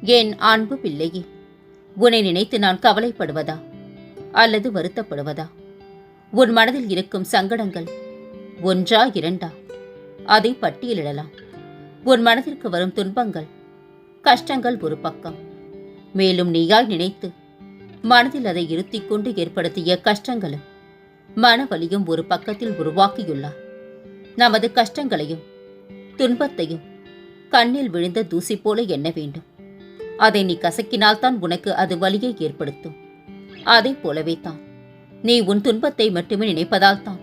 என் அன்பு பிள்ளையே உன்னை நினைத்து நான் கவலைப்படுவதா? அல்லது வருத்தப்படுவதா? உன் மனதில் இருக்கும் சங்கடங்கள் ஒன்றா இரண்டா? அதை பட்டியலிடலாம். உன் மனதிற்கு வரும் துன்பங்கள் கஷ்டங்கள் ஒரு பக்கம். மேலும் நீயாய் நினைத்து மனதில் அதை இருத்திக் கொண்டு ஏற்படுத்திய கஷ்டங்களும் மனவலியும் ஒரு பக்கத்தில் உருவாக்கியுள்ளார் நமது கஷ்டங்களையும் துன்பத்தையும் கண்ணில் விழுந்த தூசி போல எண்ண வேண்டும். அதை நீ கசக்கினால்தான் உனக்கு அது வலியை ஏற்படுத்தும். அதை போலவே தான். நீ உன் துன்பத்தை மட்டுமே நினைப்பதால் தான்.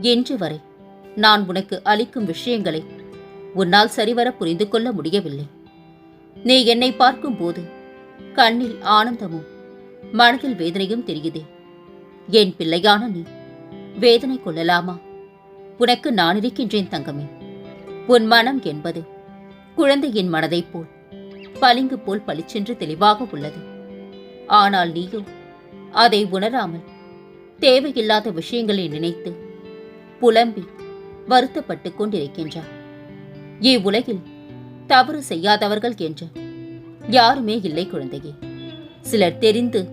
என்று வரை நான் உனக்கு அளிக்கும் விஷயங்களை உன்னால் சரிவர புரிந்து கொள்ள முடியவில்லை. நீ என்னை பார்க்கும்போது கண்ணில் ஆனந்தமும் மனதில் வேதனையும் தெரியுதே. என் பிள்ளையான நீ வேதனை கொள்ளலாமா? உனக்கு நான் இருக்கின்றேன் தங்கமே. உன் மனம் என்பது குழந்தையின் மனதைப் போல். பளிங்கு போல் பளிச்சென்று தெளிவாக உள்ளது. ஆனால் நீயோ அதை உணராமல் தேவையில்லாத விஷயங்களை நினைத்து புலம்பி வருத்தப்பட்டுக் கொண்டிருக்கின்றார். இவ்வுலகில் தவறு செய்யாதவர்கள் என்று யாருமே இல்லை குழந்தையே. சிலர் தெரிந்து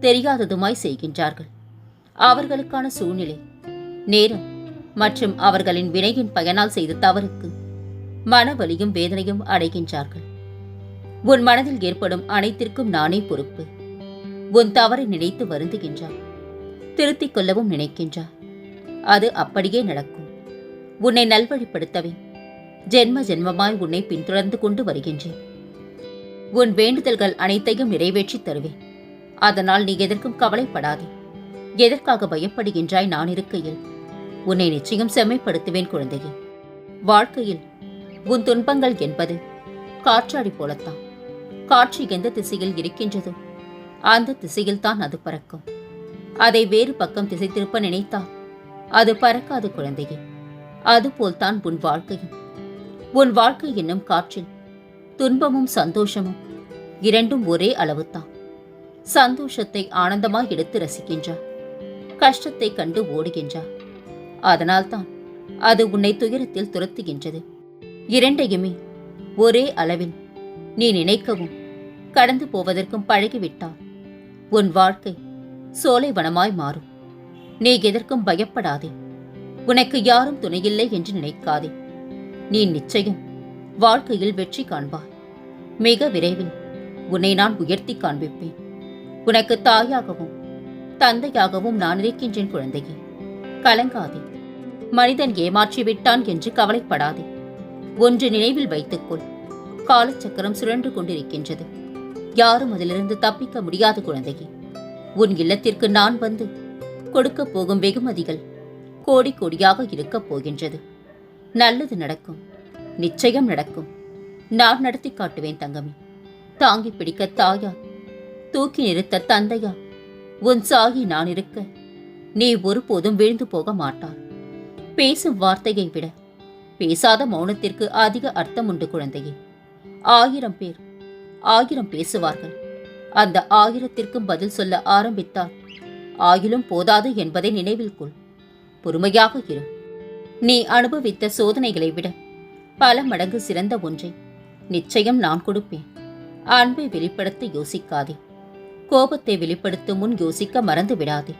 தெரியாததுமாய் செய்கின்றார்கள். அவர்களுக்கான சூழ்நிலை நேரம் மற்றும் அவர்களின் வினையின் பயனால் செய்த தவறுக்கு மனவலியும் வேதனையும் அடைகின்றார்கள். உன் மனதில் ஏற்படும் அனைத்திற்கும் நானே பொறுப்பு. உன் தவறை நினைத்து வருந்துகின்றார் திருத்திக் கொள்ளவும் நினைக்கின்றார் அது அப்படியே நடக்கும். உன்னை நல்வழிப்படுத்தவே ஜென்ம ஜென்மமாய் உன்னை பின்தொடர்ந்து கொண்டு வருகின்றேன். உன் வேண்டுதல்கள் அனைத்தையும் நிறைவேற்றித் தருவேன். அதனால் நீ எதற்கும் கவலைப்படாதே. எதற்காக பயப்படுகின்றாய் நான் இருக்கையில்? உன்னை நிச்சயம் செம்மைப்படுத்துவேன் குழந்தையே. வாழ்க்கையில் உன் துன்பங்கள் என்பது காற்றாடி போலத்தான். காற்று எந்த திசையில் இருக்கின்றதோ? அந்த திசையில் தான் அது பறக்கும். அதை வேறு பக்கம் திசை திருப்ப நினைத்தால் அது பறக்காது குழந்தையே. அதுபோல்தான் உன் வாழ்க்கையும். உன் வாழ்க்கை என்னும் காற்றில் துன்பமும் சந்தோஷமும் இரண்டும் ஒரே அளவுதான் சந்தோஷத்தை ஆனந்தமாய் எடுத்து ரசிக்கின்றார். கஷ்டத்தை கண்டு ஓடுகின்றார். அதனால்தான் அது உன்னை துயரத்தில் துரத்துகின்றது. இரண்டையுமே ஒரே அளவில் நீ நினைக்கவும் கடந்து போவதற்கும் பழகிவிட்டால் உன் வாழ்க்கை சோலைவனமாய் மாறும். நீ எதற்கும் பயப்படாதே. உனக்கு யாரும் துணையில்லை என்று நினைக்காதே. நீ நிச்சயம் வாழ்க்கையில் வெற்றி காண்பாய். மிக விரைவில் உன்னை நான் உயர்த்தி காண்பிப்பேன். உனக்கு தாயாகவும் தந்தையாகவும் நான் இருக்கின்றேன் குழந்தையே. கலங்காதே. மனிதன் ஏமாற்றி விட்டான் என்று கவலைப்படாதே. ஒன்று நினைவில் வைத்துக்கொள். காலச்சக்கரம் சுழன்று கொண்டிருக்கின்றது. யாரும் அதிலிருந்து தப்பிக்க முடியாத குழந்தையே. உன் இல்லத்திற்கு நான் வந்து கொடுக்கப் போகும் வெகுமதிகள் கோடி கோடியாக இருக்கப் போகின்றது. நல்லது நடக்கும் நிச்சயம் நடக்கும். நான் நடத்தி காட்டுவேன் தங்கமே. தாங்கி பிடிக்க தாயா தூக்கி நிறுத்த தந்தையா உன் சாகி நான் இருக்க நீ ஒருபோதும் விழுந்து போக மாட்டார் பேசும் வார்த்தையை விட பேசாத மௌனத்திற்கு அதிக அர்த்தம் உண்டு குழந்தையே. ஆயிரம் பேர் ஆயிரம் பேசுவார்கள். அந்த ஆயிரத்திற்கும் பதில் சொல்ல ஆரம்பித்தால் ஆயிலும் போதாது என்பதை நினைவில் கொள். பொறுமையாக இரு. நீ அனுபவித்த சோதனைகளை விட பல மடங்கு சிறந்த ஒன்றை நிச்சயம் நான் கொடுப்பேன். அன்பை வெளிப்படுத்த யோசிக்காதே. கோபத்தை வெளிப்படுத்தும் முன் யோசிக்க மறந்து விடாதே.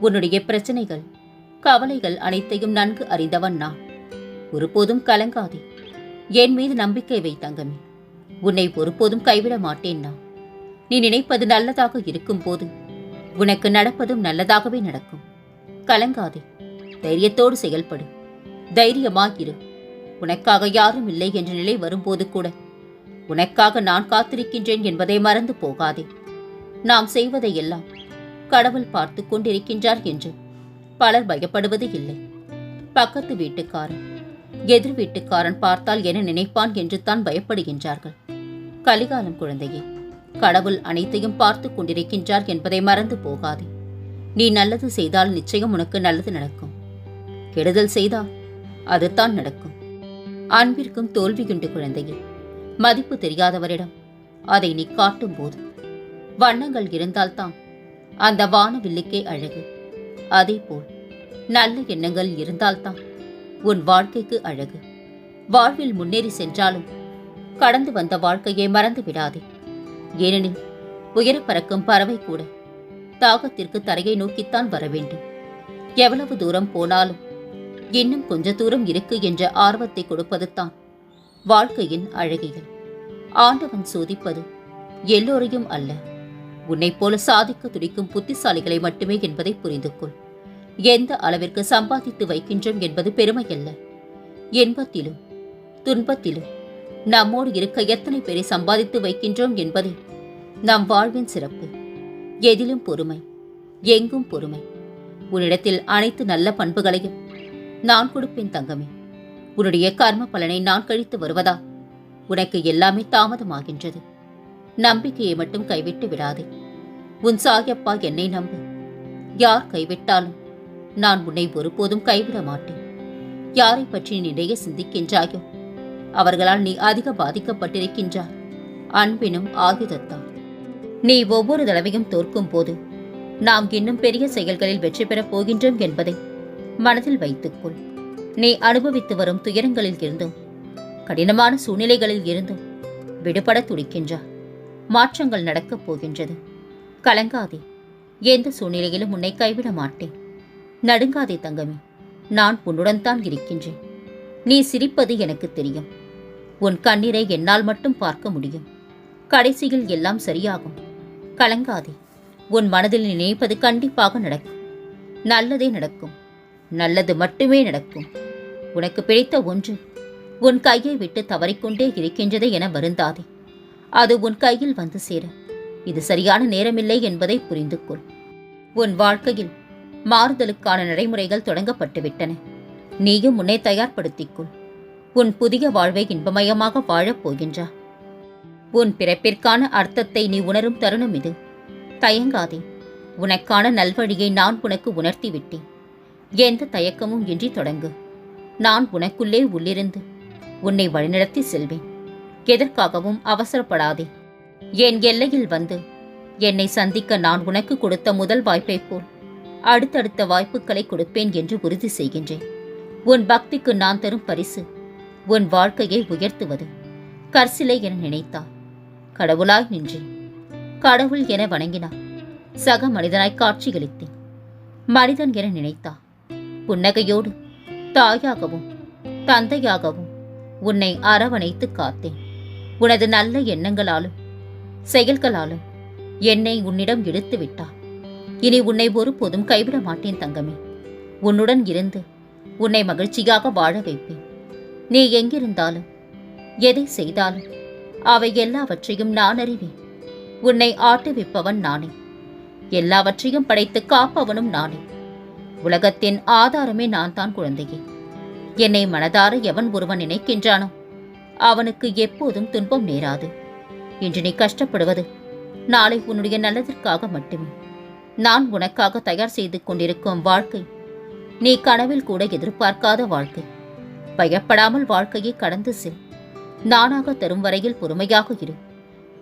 உன்னுடைய பிரச்சனைகள் கவலைகள் அனைத்தையும் நன்கு அறிந்தவன் நான். ஒருபோதும் கலங்காதே. என் மீது நம்பிக்கை வை தங்கமே. உன்னை ஒருபோதும் கைவிட மாட்டேன் நான். நீ நினைப்பது நல்லதாக இருக்கும்போது உனக்கு நடப்பதும் நல்லதாகவே நடக்கும். கலங்காதே தைரியத்தோடு செயல்படு. தைரியமாகிரு உனக்காக யாரும் இல்லை என்ற நிலை வரும்போது கூட உனக்காக நான் காத்திருக்கின்றேன் என்பதை மறந்து போகாதே. நாம் செய்வதையெல்லாம் கடவுள் பார்த்து கொண்டிருக்கின்றார் என்று பலர் பயப்படுவது இல்லை. பக்கத்து வீட்டுக்காரன் எதிர் வீட்டுக்காரன் பார்த்தால் என்ன நினைப்பான் என்று தான் பயப்படுகின்றார்கள். கலிகாலம் குழந்தையே கடவுள் அனைத்தையும் பார்த்து கொண்டிருக்கின்றார் என்பதை மறந்து போகாதே. நீ நல்லது செய்தால் நிச்சயம் உனக்கு நல்லது நடக்கும். கெடுதல் செய்தால் அதுதான் நடக்கும். அன்பிற்கும் தோல்வியுண்டு குழந்தையே மதிப்பு தெரியாதவரிடம் அதை நீ காட்டும் போது வண்ணங்கள் இருந்தால்தான் அந்த வானவில்லுக்கே அழகு. அதேபோல் நல்ல எண்ணங்கள் இருந்தால்தான் உன் வாழ்க்கைக்கு அழகு. வாழ்வில் முன்னேறி சென்றாலும் கடந்து வந்த வாழ்க்கையை மறந்து விடாதே. ஏனெனில் உயர பறக்கும் பறவை கூட தாகத்திற்கு தரையை நோக்கித்தான் வர வேண்டும். எவ்வளவு தூரம் போனாலும் இன்னும் கொஞ்ச தூரம் இருக்கு என்ற ஆர்வத்தை கொடுப்பதுதான் வாழ்க்கையின் அழகியல். ஆண்டவன் சோதிப்பது எல்லோரையும் அல்ல. உன்னைப் போல சாதிக்க துடிக்கும் புத்திசாலிகளை மட்டுமே என்பதை புரிந்து கொள் எந்த அளவிற்கு சம்பாதித்து வைக்கின்றோம் என்பது பெருமையல்ல. இன்பத்திலும் துன்பத்திலும் நம்மோடு இருக்க எத்தனை பேரை சம்பாதித்து வைக்கின்றோம் என்பதே நம் வாழ்வின் சிறப்பு. எதிலும் பொறுமை எங்கும் பொறுமை. உன்னிடத்தில் அனைத்து நல்ல பண்புகளையும் நான் கொடுப்பேன் தங்கமே. உன்னுடைய கர்ம பலனை நான் கழித்து வருவதா? உனக்கு எல்லாமே தாமதமாகின்றது. நம்பிக்கையை மட்டும் கைவிட்டு விடாதே. உன் சாயப்பா என்னை நம்பு. யார் கைவிட்டாலும் நான் உன்னை ஒருபோதும் கைவிட மாட்டேன். யாரை பற்றி நீ நிறைய சிந்திக்கின்றாயோ? அவர்களால் நீ அதிக பாதிக்கப்பட்டிருக்கின்றாய். அன்பினும் ஆயுதத்தால் நீ ஒவ்வொரு தடவையும் தோற்கும் போது நாம் இன்னும் பெரிய செயல்களில் வெற்றி பெறப் போகின்றோம் என்பதை மனதில் வைத்துக்கொள். நீ அனுபவித்து வரும் துயரங்களில் இருந்தும் கடினமான சூழ்நிலைகளில் இருந்தும் விடுபட துடிக்கின்றார் மாற்றங்கள் நடக்கப் போகின்றது. கலங்காதே. எந்த சூழ்நிலையிலும் உன்னை கைவிட மாட்டேன். நடுங்காதே தங்கமே நான் உன்னுடன் தான் இருக்கின்றேன். நீ சிரிப்பது எனக்கு தெரியும். உன் கண்ணீரை என்னால் மட்டும் பார்க்க முடியும். கடைசியில் எல்லாம் சரியாகும். கலங்காதே உன் மனதில் நினைப்பது கண்டிப்பாக நடக்கும். நல்லதே நடக்கும். நல்லது மட்டுமே நடக்கும். உனக்கு பிடித்த ஒன்று உன் கையை விட்டு தவறிக்கொண்டே இருக்கின்றதே என வருந்தாதே. அது உன் கையில் வந்து சேர இது சரியான நேரமில்லை என்பதை புரிந்து கொள் உன் வாழ்க்கையில் மாறுதலுக்கான நடைமுறைகள் தொடங்கப்பட்டு விட்டன நீயும் உன்னை தயார்படுத்திக் கொள் உன் புதிய வாழ்வை இன்பமயமாக வாழப் போகின்றா. உன் பிறப்பிற்கான அர்த்தத்தை நீ உணரும் தருணம் இது. தயங்காதே. உனக்கான நல்வழியை நான் உனக்கு உணர்த்திவிட்டேன். எந்த தயக்கமும் இன்றி தொடங்கு. நான் உனக்குள்ளே உள்ளிருந்து உன்னை வழிநடத்தி செல்வேன். எதற்காகவும் அவசரப்படாதே. என் எல்லையில் வந்து என்னை சந்திக்க நான் உனக்கு கொடுத்த முதல் வாய்ப்பைப் போல் அடுத்தடுத்த வாய்ப்புகளை கொடுப்பேன் என்று உறுதி செய்கின்றேன். உன் பக்திக்கு நான் தரும் பரிசு உன் வாழ்க்கையை உயர்த்துவது. கற்சிலை என நினைத்தார். கடவுளாய் நின்றேன். கடவுள் என வணங்கினார். சக மனிதனாய் காட்சியளித்தேன். மனிதன் என நினைத்தார். புன்னகையோடு தாயாகவும் தந்தையாகவும் உன்னை அரவணைத்து காத்தேன். உனது நல்ல எண்ணங்களாலும் செயல்களாலும் என்னை உன்னிடம் எடுத்து விட்டார் இனி உன்னை ஒருபோதும் கைவிட மாட்டேன் தங்கமே. உன்னுடன் இருந்து உன்னை மகிழ்ச்சியாக வாழ வைப்பேன். நீ எங்கிருந்தாலும் எதை செய்தாலும் அவை எல்லாவற்றையும் நான் அறிவேன். உன்னை ஆட்டுவிப்பவன் நானே. எல்லாவற்றையும் படைத்து காப்பவனும் நானே. உலகத்தின் ஆதாரமே நான் தான் குழந்தையே. என்னை மனதார எவன் ஒருவன் நினைக்கின்றானோ அவனுக்கு எப்போதும் துன்பம் நேராது. இன்று நீ கஷ்டப்படுவது நாளை உன்னுடைய நல்லதற்காக மட்டுமே. நான் உனக்காக தயார் செய்து கொண்டிருக்கும் வாழ்க்கை. நீ கனவில் கூட எதிர்பார்க்காத வாழ்க்கை. பயப்படாமல் வாழ்க்கையை கடந்து செல். நானாக தரும் வரையில் பொறுமையாக இரு.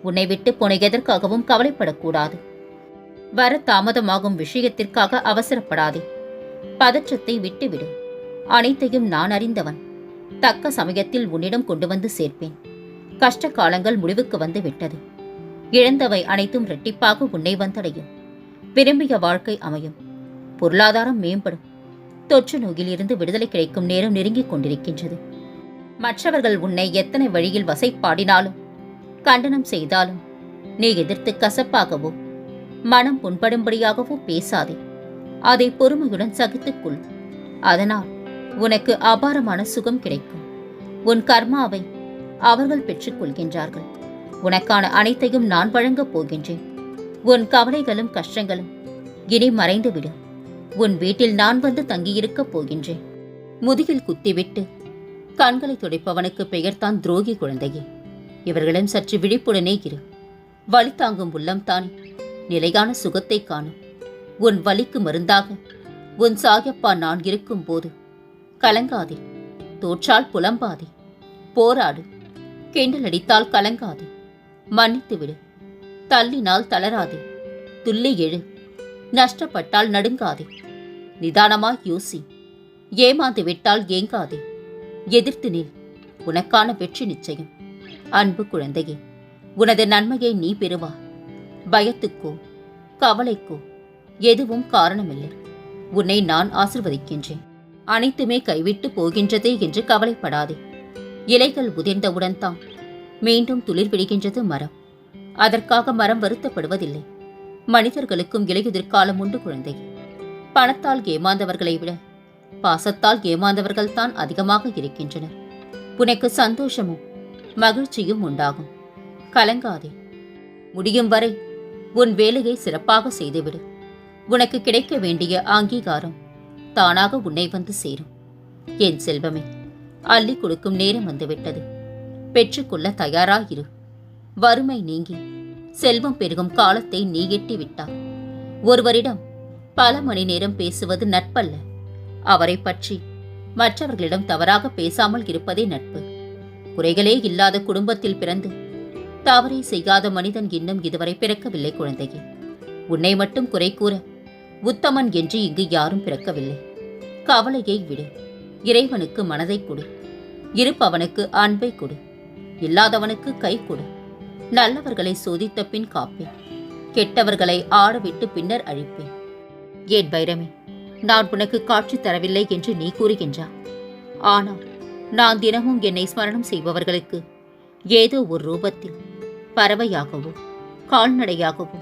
உன்னை விட்டு போன எதற்காகவும் கவலைப்படக்கூடாது. வர தாமதமாகும் விஷயத்திற்காக அவசரப்படாதே. பதற்றத்தை விட்டுவிடு. அனைத்தையும் நான் அறிந்தவன். தக்க சமயத்தில் உன்னிடம் கொண்டு வந்து சேர்ப்பேன். கஷ்ட காலங்கள் முடிவுக்கு வந்து விட்டது. இழந்தவை அனைத்தும் இரட்டிப்பாக உன்னை வந்தடையும். விரும்பிய வாழ்க்கை அமையும். பொருளாதாரம் மேம்படும். தொற்று நோயிலிருந்து விடுதலை கிடைக்கும் நேரம் நெருங்கிக் கொண்டிருக்கின்றது. மற்றவர்கள் உன்னை எத்தனை வழியில் வசைப்பாடினாலும் கண்டனம் செய்தாலும் நீ எதிர்த்து கசப்பாகவோ மனம் புண்படும்படியாகவோ பேசாதே. அதை பொறுமையுடன் சகித்துக்கொள் அதனால் உனக்கு அபாரமான சுகம் கிடைக்கும். உன் கர்மாவை அவர்கள் பெற்றுக்கொள்கின்றார்கள் உனக்கான அனைத்தையும் நான் வழங்கப் போகின்றேன். உன் கவலைகளும் கஷ்டங்களும் இனி மறைந்துவிடும் உன் வீட்டில் நான் வந்து தங்கியிருக்கப் போகின்றேன். முதுகில் குத்திவிட்டு கண்களை துடைப்பவனுக்கு பெயர்தான் துரோகி குழந்தையே. இவர்களும் சற்று விழிப்புடனே இரு. வலி தாங்கும் உள்ளம்தான் நிலையான சுகத்தை காணும். உன் வலிக்கு மருந்தாக உன் சாயப்பா நான் இருக்கும் போது கலங்காதே. தோற்றால் புலம்பாதே. போராடு. கிண்டல் அடித்தால் கலங்காதே. மன்னித்து விடு தள்ளினால் தளராதே. துள்ளி எழு. நஷ்டப்பட்டால் நடுங்காதே. நிதானமா யோசி. ஏமாந்து விட்டால் ஏங்காதே. எதிர்த்து நில். உனக்கான வெற்றி நிச்சயம். அன்பு குழந்தையே உனது நன்மையை நீ பெறுவா. பயத்துக்கோ கவலைக்கோ எதுவும் காரணமில்லை. உன்னை நான் ஆசிர்வதிக்கின்றேன். அனைத்துமே கைவிட்டு போகின்றதே என்று கவலைப்படாதே. இலைகள் உதிர்ந்தவுடன் தான் மீண்டும் துளிர் விடுகின்றது மரம். அதற்காக மரம் வருத்தப்படுவதில்லை. மனிதர்களுக்கும் இலையுதிர் காலம் உண்டு குழந்தை. பணத்தால் ஏமாந்தவர்களை விட பாசத்தால் ஏமாந்தவர்கள் தான் அதிகமாக இருக்கின்றனர். உனக்கு சந்தோஷமும் மகிழ்ச்சியும் உண்டாகும். கலங்காதே. முடியும் வரை உன் வேலையை சிறப்பாக செய்துவிடு. உனக்கு கிடைக்க வேண்டிய அங்கீகாரம் தானாக உன்னை வந்து சேரும். என் செல்வமே அள்ளி கொடுக்கும் நேரம் வந்துவிட்டது. பெற்றுக்கொள்ள தயாராயிரு. வறுமை நீங்கி செல்வம் பெருகும் காலத்தை நீ எட்டி விட்டாய். ஒருவரிடம் பல மணி நேரம் பேசுவது நட்பல்ல. அவரை பற்றி மற்றவர்களிடம் தவறாக பேசாமல் இருப்பதே நட்பு. குறைகளே இல்லாத குடும்பத்தில் பிறந்து தவறை செய்யாத மனிதன் இன்னும் இதுவரை பிறக்கவில்லை குழந்தையே. உன்னை மட்டும் குறை கூற உத்தமன் என்று இங்கு யாரும் பிறக்கவில்லை. கவலையை விடு. இறைவனுக்கு மனதை கொடு. இருப்பவனுக்கு அன்பை கொடு. இல்லாதவனுக்கு கை கொடு. நல்லவர்களை சோதித்த பின் காப்பேன். கெட்டவர்களை ஆடவிட்டு பின்னர் அழிப்பேன். ஏன் வைரமே நான் உனக்கு காட்சி தரவில்லை என்று நீ கூறுகின்றாய். ஆனால் நான் தினமும் என்னை ஸ்மரணம் செய்பவர்களுக்கு ஏதோ ஒரு ரூபத்தில் பறவையாகவோ கால்நடையாகவோ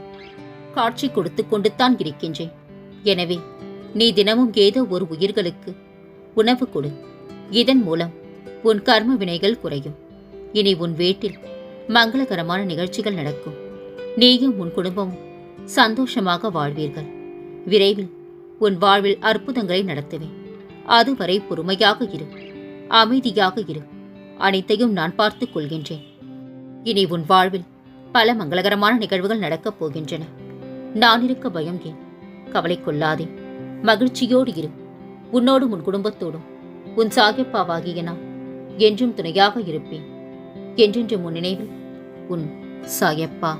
காட்சி கொடுத்து கொண்டுத்தான் இருக்கின்றேன். எனவே நீ தினமும் ஏதோ ஒரு உயிர்களுக்கு உணவு கொடு. இதன் மூலம் உன் கர்ம வினைகள் குறையும். இனி உன் வீட்டில் மங்களகரமான நிகழ்ச்சிகள் நடக்கும். நீயும் உன் குடும்பமும் சந்தோஷமாக வாழ்வீர்கள். விரைவில் உன் வாழ்வில் அற்புதங்களை நடத்துவேன். அதுவரை பொறுமையாக இரு. அமைதியாக இரு. அனைத்தையும் நான் பார்த்துக் கொள்கின்றேன். இனி உன் வாழ்வில் பல மங்களகரமான நிகழ்வுகள் நடக்கப் போகின்றன. நான் இருக்க பயம் ஏன்? கவலை கொள்ளாதே. மகிழ்ச்சியோடு இரு. உன்னோடும் உன் குடும்பத்தோடும். உன் சாகிப்பாவாகிய நான் என்றும் துணையாக இருப்பேன். என்றென்று முன் நினைவில் உன் சாயப்பா